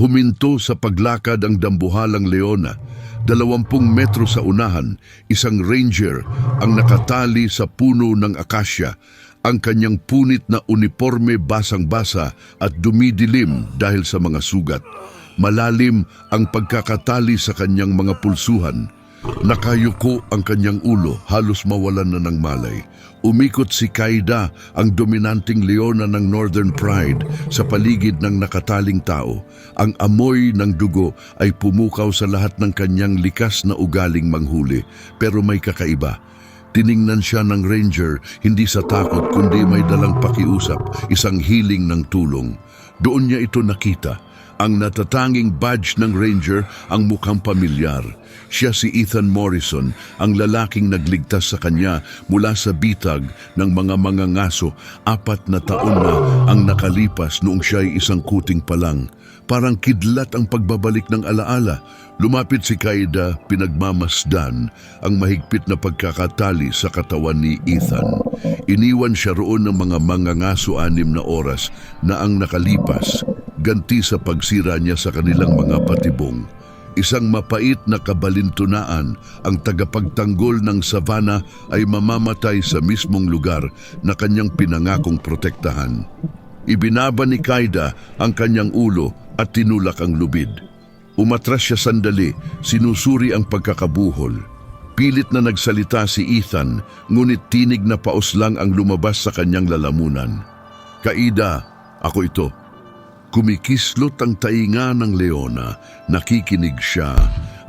Huminto sa paglakad ang dambuhalang Leona. Dalawampung metro sa unahan, isang ranger ang nakatali sa puno ng akasya. Ang kanyang punit na uniforme basang-basa at dumidilim dahil sa mga sugat. Malalim ang pagkakatali sa kanyang mga pulsuhan. Nakayuko ang kanyang ulo, halos mawalan na ng malay. Umikot si Kaida, ang dominanting leona ng Northern Pride, sa paligid ng nakataling tao. Ang amoy ng dugo ay pumukaw sa lahat ng kanyang likas na ugaling manghuli, pero may kakaiba. Tiningnan siya ng ranger, hindi sa takot kundi may dalang pakiusap, isang hiling ng tulong. Doon niya ito nakita. Ang natatanging badge ng ranger ang mukhang pamilyar. Siya si Ethan Morrison, ang lalaking nagligtas sa kanya mula sa bitag ng mga mangangaso. Apat na taon na ang nakalipas noong siya ay isang kuting pa lang. Parang kidlat ang pagbabalik ng alaala. Lumapit si Kaida, pinagmamasdan ang mahigpit na pagkakatali sa katawan ni Ethan. Iniwan siya roon ng mga mangangaso anim na oras na ang nakalipas, ganti sa pagsira niya sa kanilang mga patibong. Isang mapait na kabalintunaan ang tagapagtanggol ng savana ay mamamatay sa mismong lugar na kanyang pinangakong protektahan. Ibinaba ni Kaida ang kanyang ulo at tinulak ang lubid. Umatras siya sandali, sinusuri ang pagkakabuhol. Pilit na nagsalita si Ethan, ngunit tinig na paos lang ang lumabas sa kanyang lalamunan. Kaida, ako ito. Kumikislot ang tainga ng leona, nakikinig siya,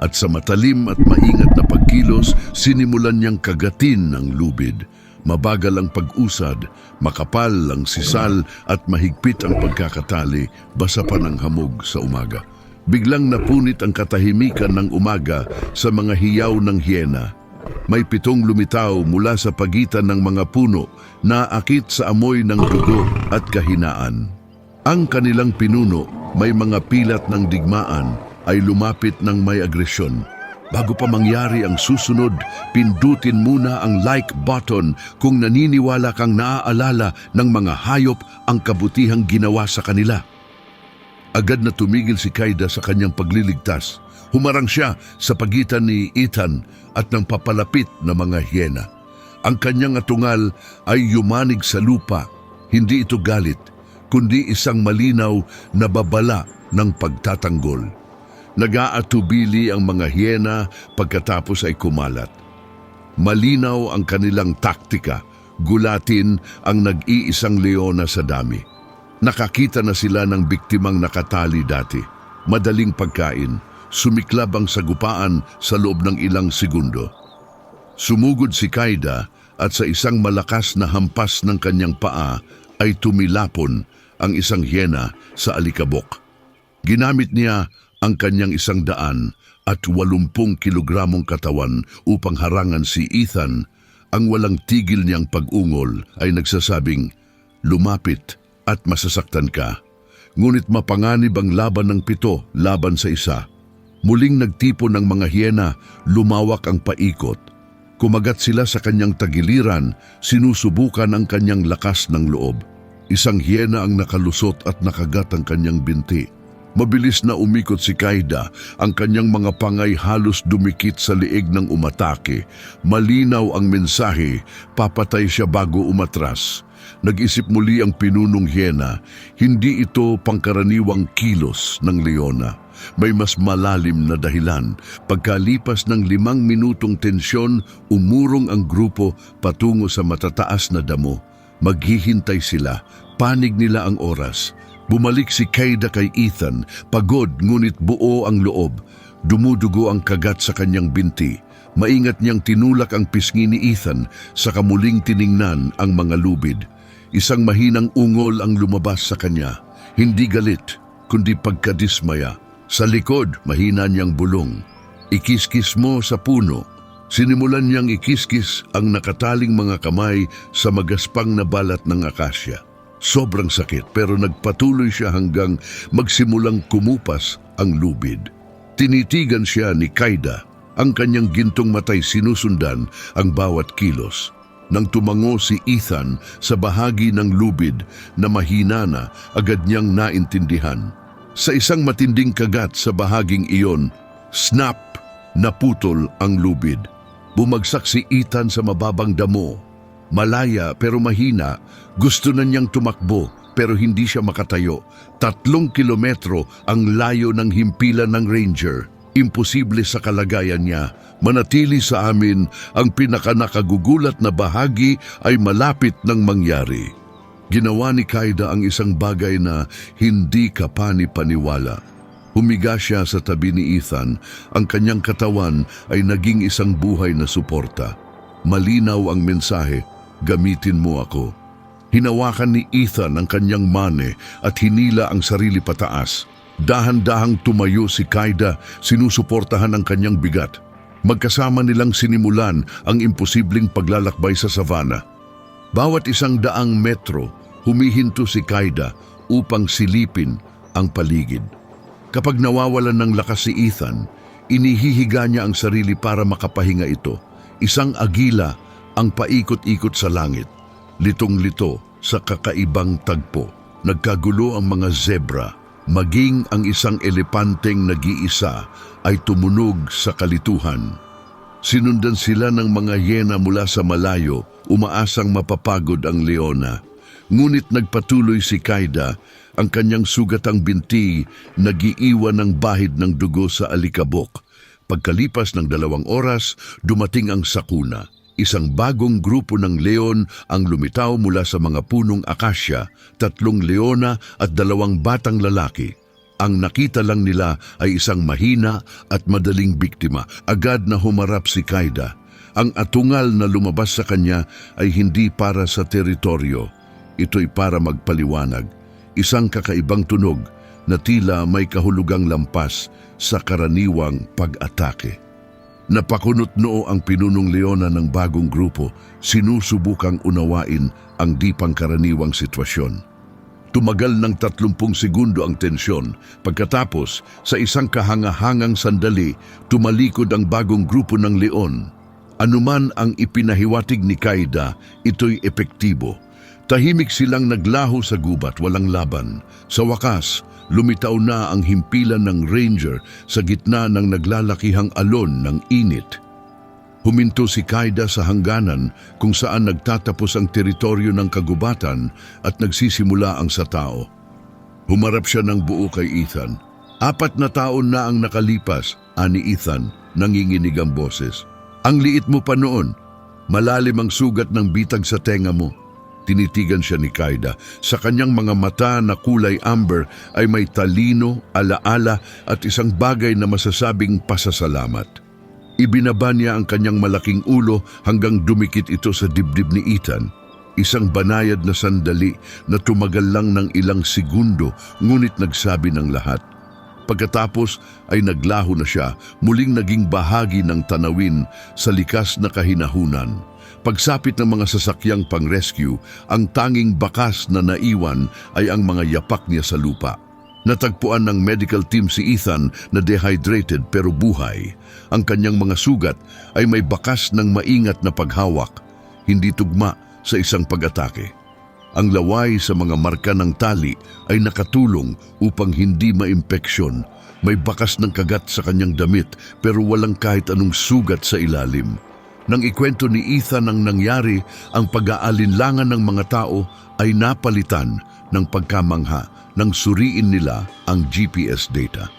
at sa matalim at maingat na pagkilos, sinimulan niyang kagatin ang lubid. Mabagal ang pag-usad, makapal ang sisal at mahigpit ang pagkakatali, basa pa ng hamog sa umaga. Biglang napunit ang katahimikan ng umaga sa mga hiyaw ng hyena. May pitong lumitaw mula sa pagitan ng mga puno na akit sa amoy ng dugo at kahinaan. Ang kanilang pinuno, may mga pilat ng digmaan, ay lumapit ng may agresyon. Bago pa mangyari ang susunod, pindutin muna ang like button kung naniniwala kang naaalala ng mga hayop ang kabutihang ginawa sa kanila. Agad na tumigil si Kaida sa kanyang pagliligtas. Humarang siya sa pagitan ni Ethan at ng papalapit na mga hyena. Ang kanyang atungal ay yumanig sa lupa. Hindi ito galit, kundi isang malinaw na babala ng pagtatanggol. Nag-aatubili ang mga hyena pagkatapos ay kumalat. Malinaw ang kanilang taktika, gulatin ang nag-iisang leona sa dami. Nakakita na sila ng biktimang nakatali dati. Madaling pagkain, sumiklab ang sagupaan sa loob ng ilang segundo. Sumugod si Kaida at sa isang malakas na hampas ng kanyang paa ay tumilapon ang isang hyena sa alikabok. Ginamit niya ang kanyang isang daan at walumpung kilogramong katawan upang harangan si Ethan. Ang walang tigil niyang pag-ungol ay nagsasabing, lumapit at masasaktan ka. Ngunit mapanganib ang laban ng pito laban sa isa. Muling nagtipon ng mga hyena, lumawak ang paikot. Kumagat sila sa kanyang tagiliran, sinusubukan ang kanyang lakas ng loob. Isang hyena ang nakalusot at nakagat ang kanyang binti. Mabilis na umikot si Kaida, ang kanyang mga pangay halos dumikit sa liig ng umatake. Malinaw ang mensahe, papatay siya bago umatras. Nag-isip muli ang pinunong hyena, hindi ito pangkaraniwang kilos ng leona. May mas malalim na dahilan. Pagkalipas ng limang minutong tensyon, umurong ang grupo patungo sa matataas na damo. Maghihintay sila, panig nila ang oras. Bumalik si Kaida kay Ethan, pagod ngunit buo ang loob. Dumudugo ang kagat sa kanyang binti. Maingat niyang tinulak ang pisngi ni Ethan sa kamuling tiningnan ang mga lubid. Isang mahinang ungol ang lumabas sa kanya. Hindi galit, kundi pagkadismaya. Sa likod, mahina niyang bulong. Ikiskis mo sa puno. Sinimulan niyang ikiskis ang nakataling mga kamay sa magaspang na balat ng akasya. Sobrang sakit pero nagpatuloy siya hanggang magsimulang kumupas ang lubid. Tinitigan siya ni Kaida. Ang kanyang gintong matay sinusundan ang bawat kilos. Nang tumango si Ethan sa bahagi ng lubid na mahina na, agad niyang naintindihan. Sa isang matinding kagat sa bahaging iyon, snap, naputol ang lubid. Bumagsak si Ethan sa mababang damo. Malaya pero mahina, gusto na niyang tumakbo pero hindi siya makatayo. Tatlong kilometro ang layo ng himpilan ng ranger. Imposible sa kalagayan niya. Manatili sa amin, ang pinakanakagugulat na bahagi ay malapit ng mangyari. Ginawa ni Kaida ang isang bagay na hindi ka pani-paniwala. Humiga siya sa tabi ni Ethan, ang kanyang katawan ay naging isang buhay na suporta. Malinaw ang mensahe, gamitin mo ako. Hinawakan ni Ethan ang kanyang mane at hinila ang sarili pataas. Dahan-dahang tumayo si Kaida, sinusuportahan ang kanyang bigat. Magkasama nilang sinimulan ang imposibleng paglalakbay sa savana. Bawat isang daang metro, humihinto si Kaida upang silipin ang paligid. Kapag nawawalan ng lakas si Ethan, inihihiga niya ang sarili para makapahinga ito. Isang agila ang paikot-ikot sa langit. Litong-lito sa kakaibang tagpo. Nagkagulo ang mga zebra. Maging ang isang elepanteng nag-iisa ay tumunog sa kalituhan. Sinundan sila ng mga yena mula sa malayo, umaasang mapapagod ang leona. Ngunit nagpatuloy si Kaida, ang kanyang sugatang binti nagiiwan ng bahid ng dugo sa alikabok. Pagkalipas ng dalawang oras, dumating ang sakuna. Isang bagong grupo ng leon ang lumitaw mula sa mga punong akasya, tatlong leona at dalawang batang lalaki. Ang nakita lang nila ay isang mahina at madaling biktima. Agad na humarap si Kaida. Ang atungal na lumabas sa kanya ay hindi para sa teritoryo. Ito'y para magpaliwanag. Isang kakaibang tunog na tila may kahulugang lampas sa karaniwang pag-atake. Napakunot noo ang pinunong leona ng bagong grupo, sinusubukang unawain ang di pangkaraniwang sitwasyon. Tumagal ng 30 segundo ang tensyon. Pagkatapos, sa isang kahangahangang sandali, tumalikod ang bagong grupo ng leon. Anuman ang ipinahiwatig ni Kaida, ito'y epektibo. Tahimik silang naglaho sa gubat, walang laban. Sa wakas, lumitaw na ang himpilan ng ranger sa gitna ng naglalakihang alon ng init. Huminto si Kaida sa hangganan kung saan nagtatapos ang teritoryo ng kagubatan at nagsisimula ang sa tao. Humarap siya ng buo kay Ethan. Apat na taon na ang nakalipas, ani Ethan, nanginginig ang boses. Ang liit mo pa noon, malalim ang sugat ng bitag sa tenga mo. Tinitigan siya ni Kaida. Sa kanyang mga mata na kulay amber ay may talino, alaala at isang bagay na masasabing pasasalamat. Ibinaba niya ang kanyang malaking ulo hanggang dumikit ito sa dibdib ni Ethan. Isang banayad na sandali na tumagal lang ng ilang segundo ngunit nagsabi ng lahat. Pagkatapos ay naglaho na siya, muling naging bahagi ng tanawin sa likas na kahinahunan. Pagsapit ng mga sasakyang pang-rescue, ang tanging bakas na naiwan ay ang mga yapak niya sa lupa. Natagpuan ng medical team si Ethan na dehydrated pero buhay. Ang kanyang mga sugat ay may bakas ng maingat na paghawak, hindi tugma sa isang pag-atake. Ang laway sa mga marka ng tali ay nakatulong upang hindi maimpeksyon. May bakas ng kagat sa kanyang damit pero walang kahit anong sugat sa ilalim. Nang ikwento ni Ethan ang nangyari, ang pag-aalinlangan ng mga tao ay napalitan ng pagkamangha nang suriin nila ang GPS data.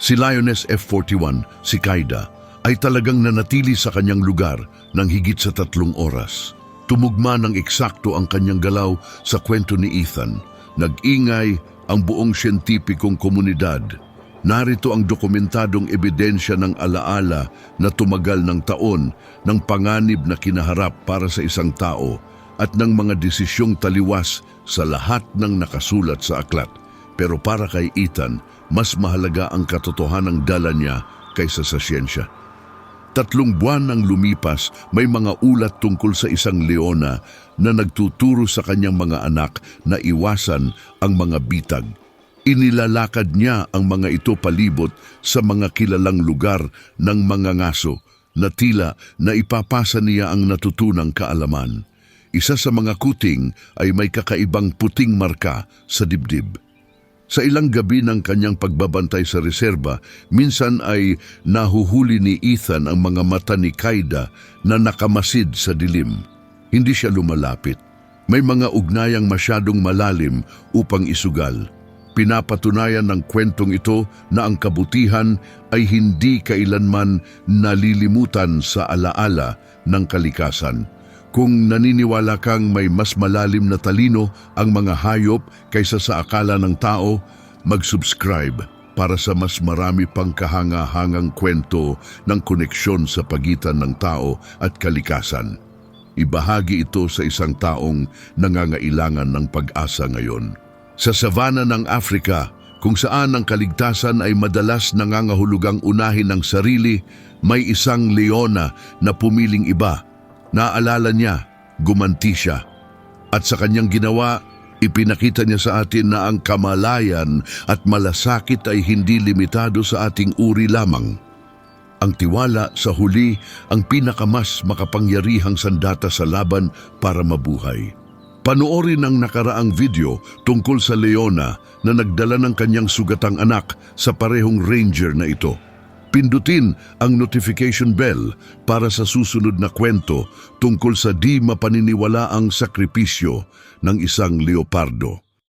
Si Lioness F-41, si Kaida, ay talagang nanatili sa kanyang lugar ng higit sa tatlong oras. Tumugma ng eksakto ang kanyang galaw sa kwento ni Ethan. Nag-ingay ang buong siyentipikong komunidad. Narito ang dokumentadong ebidensya ng alaala na tumagal ng taon ng panganib na kinaharap para sa isang tao at ng mga desisyong taliwas sa lahat ng nakasulat sa aklat. Pero para kay Ethan, mas mahalaga ang katotohanang dala niya kaysa sa siyensya. Tatlong buwan ang lumipas, may mga ulat tungkol sa isang leona na nagtuturo sa kanyang mga anak na iwasan ang mga bitag. Inilalakad niya ang mga ito palibot sa mga kilalang lugar ng mga ngaso na tila na ipapasa niya ang natutunang kaalaman. Isa sa mga kuting ay may kakaibang puting marka sa dibdib. Sa ilang gabi ng kanyang pagbabantay sa reserba, minsan ay nahuhuli ni Ethan ang mga mata ni Kaida na nakamasid sa dilim. Hindi siya lumalapit. May mga ugnayang masyadong malalim upang isugal. Pinapatunayan ng kwentong ito na ang kabutihan ay hindi kailanman nalilimutan sa alaala ng kalikasan. Kung naniniwala kang may mas malalim na talino ang mga hayop kaysa sa akala ng tao, mag-subscribe para sa mas marami pang kahanga-hangang kwento ng koneksyon sa pagitan ng tao at kalikasan. Ibahagi ito sa isang taong nangangailangan ng pag-asa ngayon. Sa savanna ng Afrika, kung saan ang kaligtasan ay madalas nangangahulugang unahin ng sarili, may isang leona na pumiling iba. Naalala niya, gumanti siya. At sa kanyang ginawa, ipinakita niya sa atin na ang kamalayan at malasakit ay hindi limitado sa ating uri lamang. Ang tiwala sa huli ang pinakamas makapangyarihang sandata sa laban para mabuhay. Panoorin ang nakaraang video tungkol sa Leona na nagdala ng kanyang sugatang anak sa parehong ranger na ito. Pindutin ang notification bell para sa susunod na kwento tungkol sa di mapaniniwalaang sakripisyo ng isang leopardo.